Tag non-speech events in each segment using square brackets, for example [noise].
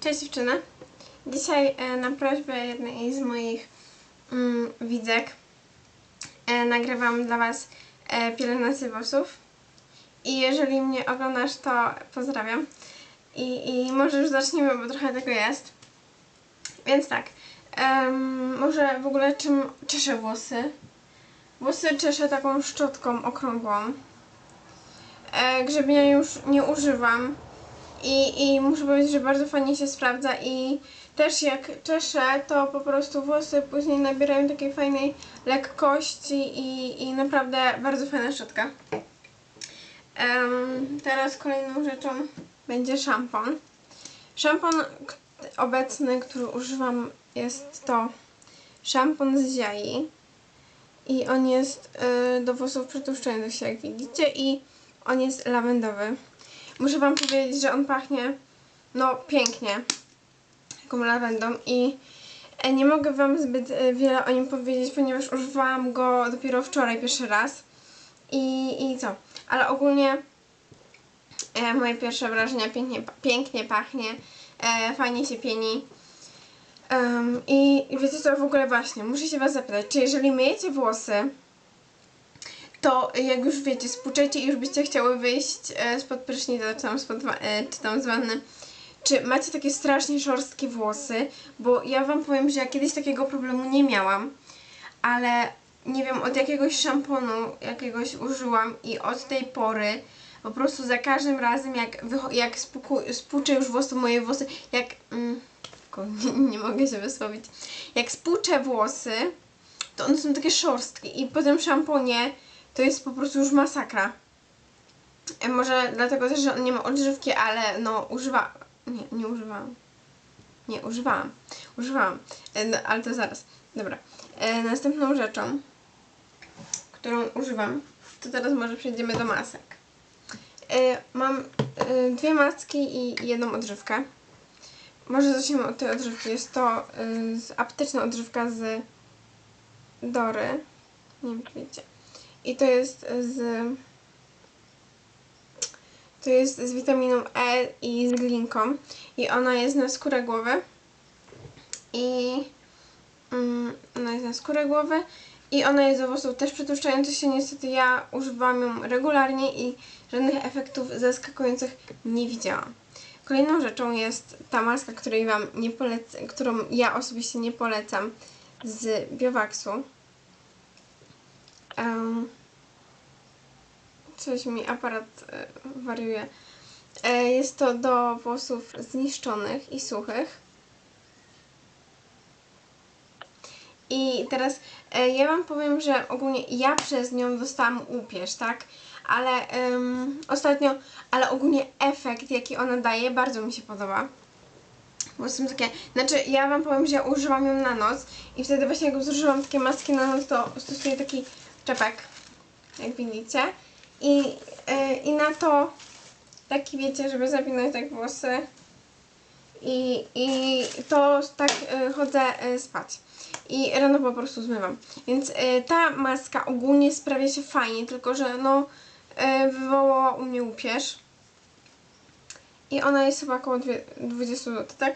Cześć dziewczyny. Dzisiaj e, na prośbę jednej z moich mm, widzek e, nagrywam dla Was e, pielęgnację włosów. I jeżeli mnie oglądasz, to pozdrawiam. I, I może już zaczniemy, bo trochę tego jest. Więc tak. em, może w ogóle czym czeszę włosy? Włosy czeszę taką szczotką okrągłą. E, już nie używam. I, I muszę powiedzieć, że bardzo fajnie się sprawdza i też jak czeszę, to po prostu włosy później nabierają takiej fajnej lekkości i, i naprawdę bardzo fajna szczotka. Em, teraz kolejną rzeczą będzie szampon. Szampon obecny, który używam jest to szampon z ziai i on jest y, do włosów przetłuszczających się jak widzicie i on jest lawendowy. Muszę wam powiedzieć, że on pachnie no pięknie taką lawendą i e, nie mogę wam zbyt e, wiele o nim powiedzieć, ponieważ używałam go dopiero wczoraj pierwszy raz. I, i co, ale ogólnie e, moje pierwsze wrażenia pięknie, pięknie pachnie, e, fajnie się pieni. I, i wiecie co, w ogóle właśnie, muszę się was zapytać, czy jeżeli myjecie włosy to jak już wiecie, spłuczecie i już byście chciały wyjść e, spod prysznica, czy tam, spod, e, czy tam z wanny, czy macie takie strasznie szorstkie włosy, bo ja wam powiem, że ja kiedyś takiego problemu nie miałam, ale nie wiem, od jakiegoś szamponu jakiegoś użyłam i od tej pory po prostu za każdym razem jak, jak spuku- spłuczę już włosy, moje włosy, jak... Mm, [laughs] nie, nie mogę się wysłowić. Jak spłuczę włosy, to one są takie szorstkie i po tym szamponie to jest po prostu już masakra. E, Może dlatego też, że on nie ma odżywki, ale no używa... Nie, nie używałam. Nie, używałam. Używałam. E, No, ale to zaraz. Dobra. E, następną rzeczą, którą używam, to teraz może przejdziemy do masek. Mam dwie maski i jedną odżywkę. Może zaczniemy od tej odżywki. Jest to apteczna odżywka z Dory. Nie wiem, czy wiecie. I to jest z. To jest z witaminą E i z glinką. I ona jest na skórę głowy. I mm, ona jest na skórę głowy. I ona jest do włosów też przetłuszczająca się. Niestety ja używam ją regularnie i żadnych efektów zaskakujących nie widziałam. Kolejną rzeczą jest ta maska, której wam nie polecam, którą ja osobiście nie polecam z Biowaxu. Em, coś mi aparat e, wariuje. E, jest to do włosów zniszczonych i suchych. I teraz e, ja wam powiem, że ogólnie ja przez nią dostałam łupież, tak? Ale em, ostatnio, ale ogólnie efekt, jaki ona daje, bardzo mi się podoba. Bo są takie, znaczy ja wam powiem, że ja używam ją na noc i wtedy właśnie jak zużyłam takie maski na noc, to stosuję taki czepek, jak widzicie. I, e, i na to taki wiecie, żeby zawinąć tak włosy. I, i to tak e, chodzę e, spać. I rano po prostu zmywam. Więc ta maska ogólnie sprawia się fajnie, tylko że no wywołała u mnie łupież. I ona jest chyba około dwie- 20 zł, tak?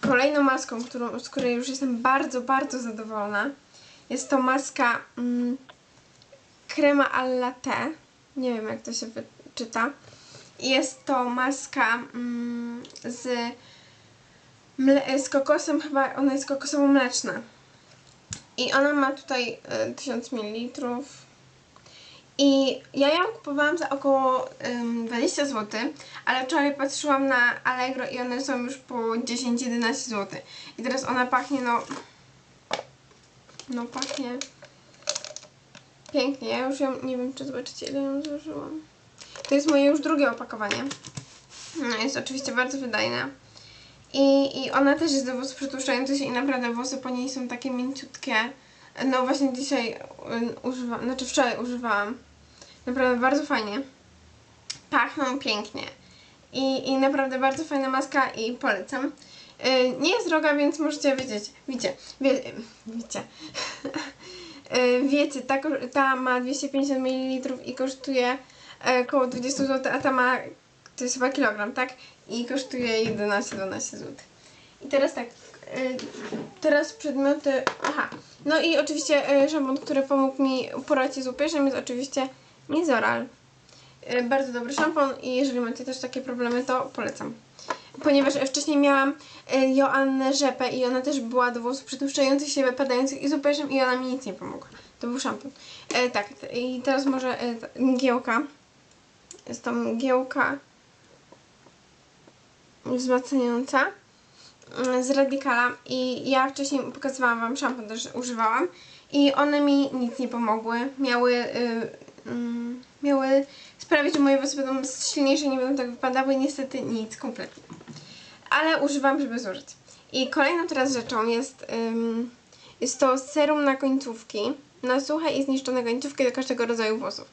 Kolejną maską, którą, z której już jestem bardzo, bardzo zadowolona, jest to maska mm, crema al latte. Nie wiem, jak to się czyta. Jest to maska mm, z, z kokosem, chyba ona jest kokosowo-mleczna. I ona ma tutaj y, 1000 ml. I ja ją kupowałam za około ym, 20 zł, ale wczoraj patrzyłam na Allegro i one są już po 10-11 zł. I teraz ona pachnie, no... No pachnie pięknie. Ja już ją, nie wiem czy zobaczycie ile ją zużyłam. To jest moje już drugie opakowanie. No, jest oczywiście bardzo wydajna. I, I ona też jest do włosów przetłuszczających się i naprawdę włosy po niej są takie mięciutkie. No właśnie dzisiaj y, używam, znaczy wczoraj używałam. Naprawdę bardzo fajnie. Pachną pięknie. I, I naprawdę bardzo fajna maska i polecam. Y, nie jest droga, więc możecie wiedzieć. Wiecie, wie, wiecie. [laughs] Y, wiecie, ta, ta ma 250 ml i kosztuje e, około 20 zł, a ta ma to jest chyba kilogram, tak? I kosztuje 11-12 zł. I teraz tak, y, teraz przedmioty, aha, no i oczywiście szampon, który pomógł mi poradzić z upierzem jest oczywiście Mizoral. Bardzo dobry szampon i jeżeli macie też takie problemy, to polecam. Ponieważ e, wcześniej miałam y, Joannę Rzepę i ona też była do włosów przetłuszczających się, wypadających i z upierzem i ona mi nic nie pomogła. To był szampon. E, tak, i teraz może e, ta-. Jest to mgiełka wzmacniająca mm, z Radicala i ja wcześniej pokazywałam Wam szampon, też używałam i one mi nic nie pomogły. Miały, y, mm, miały sprawić, że moje włosy będą silniejsze, nie będą tak wypadały. Niestety nic, kompletnie. Ale używam, żeby zużyć. I kolejną teraz rzeczą jest, ym, jest to serum na końcówki, na suche i zniszczone końcówki do każdego rodzaju włosów.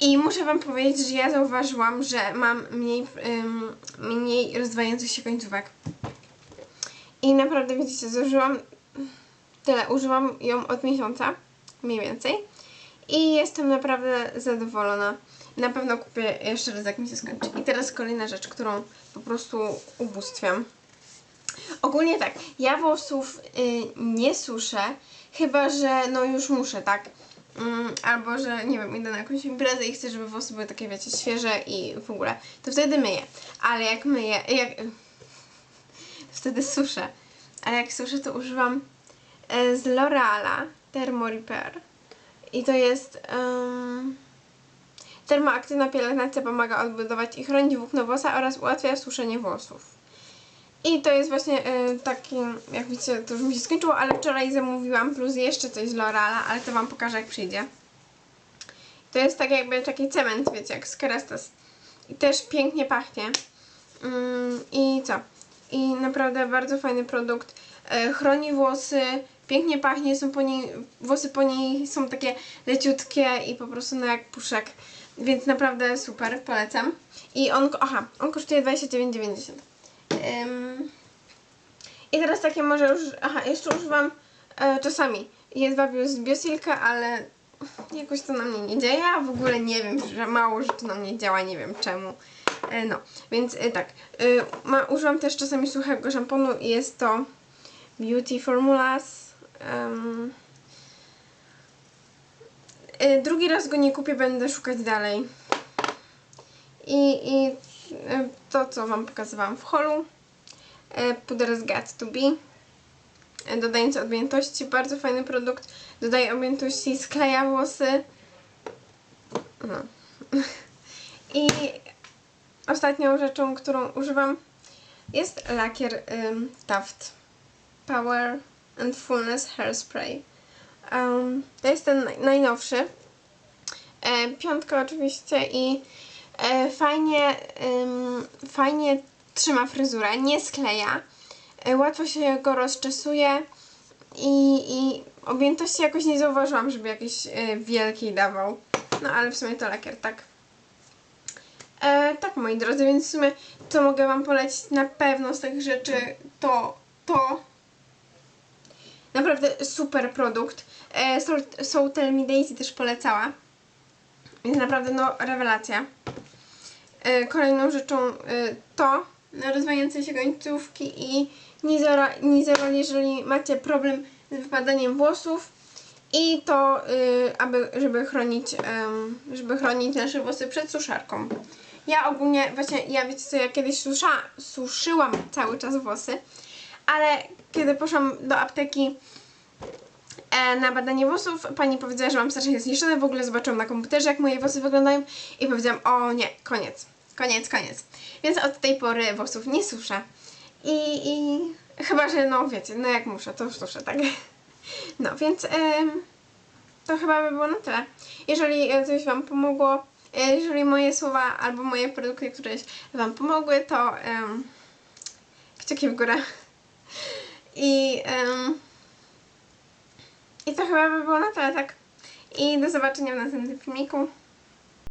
I muszę Wam powiedzieć, że ja zauważyłam, że mam mniej, ym, mniej rozdwajających się końcówek. I naprawdę widzicie, zużyłam tyle. Użyłam ją od miesiąca, mniej więcej. I jestem naprawdę zadowolona. Na pewno kupię jeszcze raz, jak mi się skończy. I teraz kolejna rzecz, którą po prostu ubóstwiam. Ogólnie tak, ja włosów y, nie suszę, chyba że no już muszę, tak? Mm, albo że nie wiem, idę na jakąś imprezę i chcę, żeby włosy były takie, wiecie, świeże i w ogóle, to wtedy myję. Ale jak myję, jak wtedy suszę. Ale jak suszę, to używam e, z L'Oreala Thermo Repair. I to jest termoaktywna pielęgnacja, pomaga odbudować i chronić włókno włosa oraz ułatwia suszenie włosów. I to jest właśnie y, taki, jak widzicie, to już mi się skończyło, ale wczoraj zamówiłam plus jeszcze coś z L'Oreala, ale to Wam pokażę jak przyjdzie. To jest tak jakby taki cement, wiecie, jak z Kerestas. I też pięknie pachnie. Mm, I co? I naprawdę bardzo fajny produkt. E, chroni włosy, pięknie pachnie, są po niej, włosy po niej są takie leciutkie i po prostu no jak puszek. Więc naprawdę super, polecam. I on, aha, on kosztuje 29,90. Ym, I teraz takie może już, aha, jeszcze używam e, czasami jedwabiu z Biosilka, ale jakoś to na mnie nie dzieje, ja w ogóle nie wiem, że mało rzeczy na mnie działa, nie wiem czemu. E, no, więc e, tak, e, ma, używam też czasami suchego szamponu i jest to Beauty Formulas. E, drugi raz go nie kupię, będę szukać dalej. I, i e, to, co Wam pokazywałam w holu. E, Puder z Got to Be. Dodający objętości. Bardzo fajny produkt. Dodaje objętości, skleja włosy. No. [laughs] I ostatnią rzeczą, którą używam jest lakier ym, Taft Power and Fullness Hairspray. Um, to jest ten naj- najnowszy. E, piątka oczywiście i e, fajnie, fajnie trzyma fryzurę, nie skleja, e, łatwo się go rozczesuje i, i objętości jakoś nie zauważyłam, żeby jakiejś e, wielkiej dawał. No ale w sumie to lakier, tak. E, tak moi drodzy, więc w sumie co mogę wam polecić na pewno z tych rzeczy to to naprawdę super produkt. E, Soul Tell Me Daisy też polecała. Więc naprawdę no rewelacja. E, Kolejną rzeczą e, to rozwijające się końcówki i Nizora, jeżeli macie problem z wypadaniem włosów i to, y, aby, żeby chronić, em, żeby chronić nasze włosy przed suszarką. Ja ogólnie, właśnie, ja wiecie co, ja kiedyś susza, suszyłam cały czas włosy, ale kiedy poszłam do apteki e, na badanie włosów, pani powiedziała, że mam strasznie zniszczone, w ogóle zobaczyłam na komputerze, jak moje włosy wyglądają i powiedziałam, o nie, koniec, koniec, koniec. Więc od tej pory włosów nie suszę. I, i chyba, że no wiecie, no jak muszę, to suszę, tak? [laughs] No, więc em, to chyba by było na tyle. Jeżeli e, coś Wam pomogło, e, jeżeli moje słowa albo moje produkty któreś Wam pomogły, to kciuki w górę. [laughs] I, em, I to chyba by było na tyle, tak? I do zobaczenia w następnym filmiku.